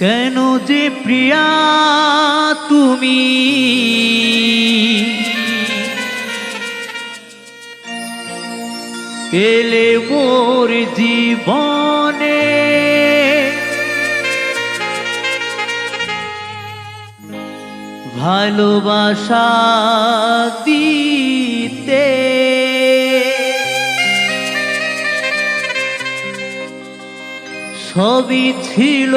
কেন যে প্রিয়া তুমি? এলে মোর জীবনে ভালোবাসা দিতে সবই ছিল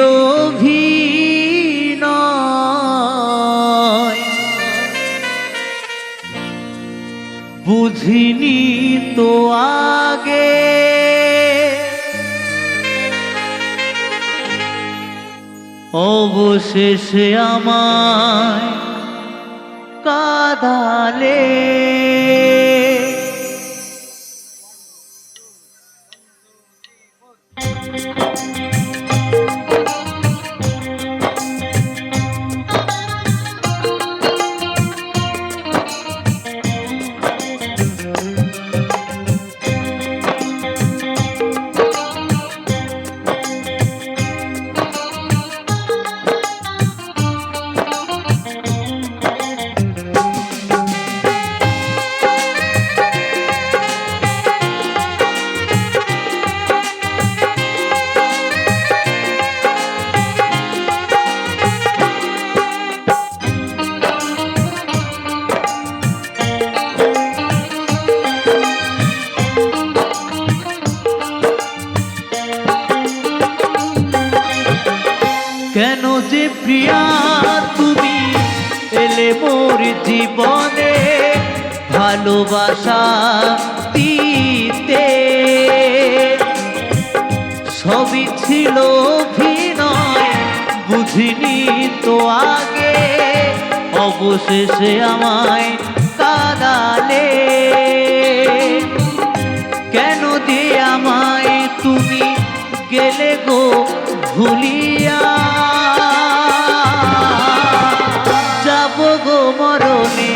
বুঝিনি তো আগে অবশেষে আমায় কাদালে। কেন যে প্রিয়া তুমি এলে মোর জীবনে ভালোবাসা দিতে? সবই ছিল ভিনয় বুঝিনি তো আগে। অবশেষে আমায় কাদালে। কেন দিয়ে আমায় তুমি গেলে গো ভুলিয়া? গো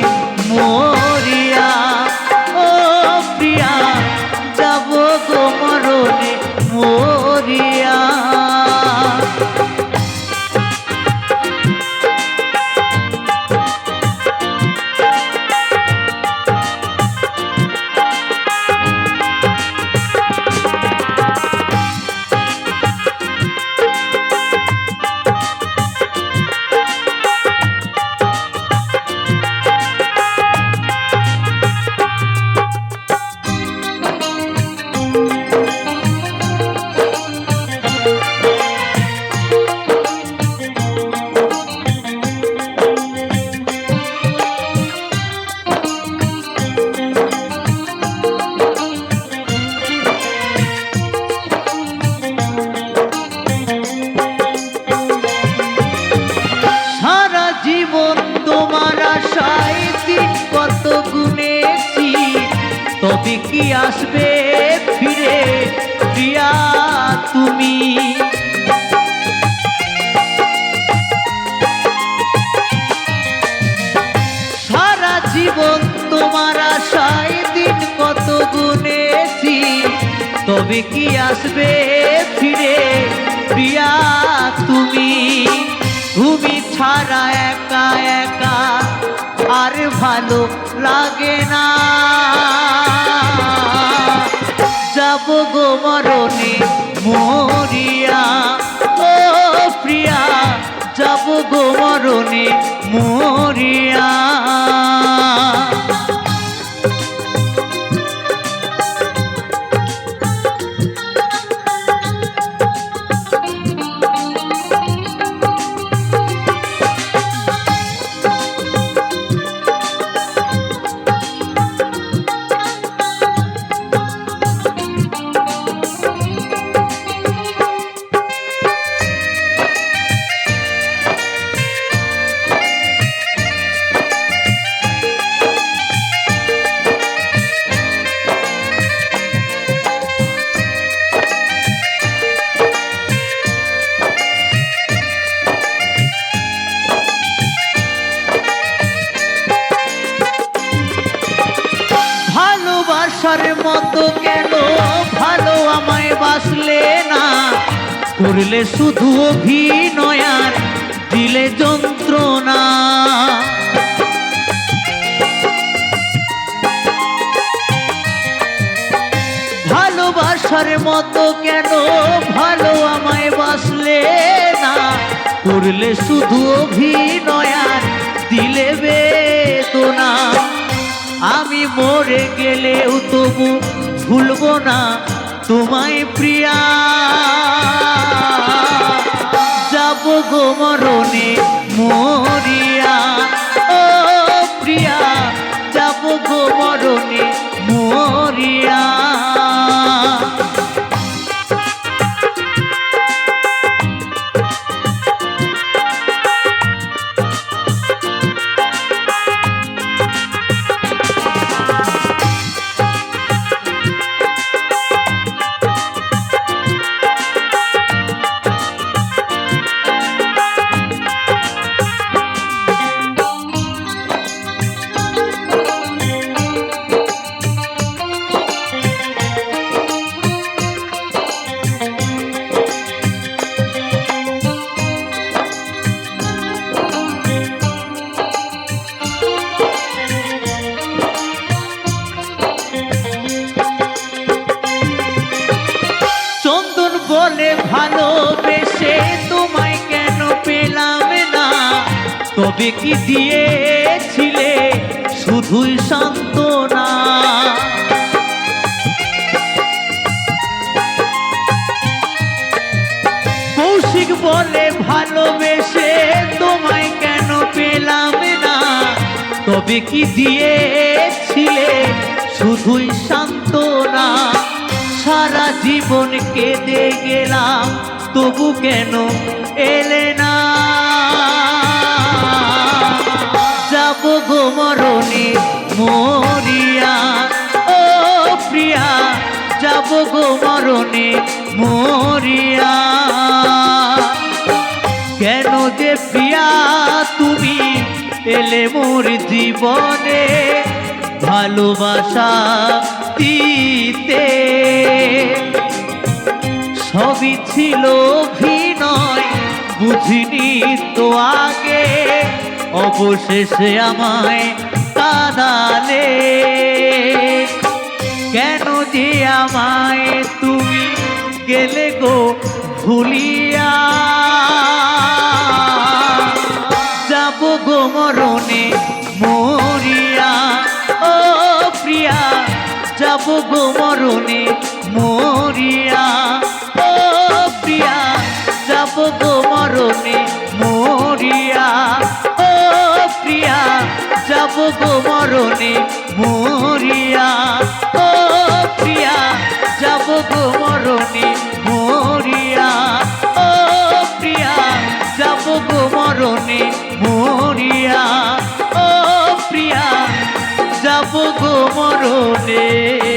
তবে কি আসবে ফিরে? প্রিয়া, তুমি তুমি ছাড়া একা একা আর ভালো লাগে না। যাব গো মরণে মরিয়া। ও প্রিয়া, যাব গো মরণে মরিয়া। ভালোবাসার মতো কেন? ভালো আমায় বাসলে না। করলে শুধু অভিনয় আর দিলে যন্ত্রণা। ভালোবাসার মতো কেন? ভালো আমায় বাসলে না। করলে শুধু অভিনয় আর দিলে বেদনা। আমি মরে গেলেও তবু ভুলবো না তোমায় প্রিয়া। যাব গো মরণে তবে কি দিয়েছিলে শুধুই সান্ত্বনা। কৌশিক বলে ভালোবেসে তোমায় কেন পেলাম না? তবে কি দিয়েছিলে শুধুই সান্ত্বনা? সারা জীবন কেঁদে গেলাম, তবু কেন এলে না? মরণে মরিয়া। ও প্রিয়া, যাব গো মরণে মরিয়া। কেন যে প্রিয়া তুমি এলে মোর জীবনে ভালোবাসা দিতে। সবই ছিল অভিনয়, বুঝিনি তো আগে। অবশেষে আমায় কাদালে। কেন যে আমায় তুমি গেলে গো ভুলিয়া? যাব গো মরণে মরিয়া। ও প্রিয়া, যাব গো মরণে গো মরণে মরিয়া, ও প্রিয়া, যাব গো মরণে মরিয়া, ও প্রিয়া, যাব গো মরণে মরিয়া, ও প্রিয়া, যাব গো মরণে।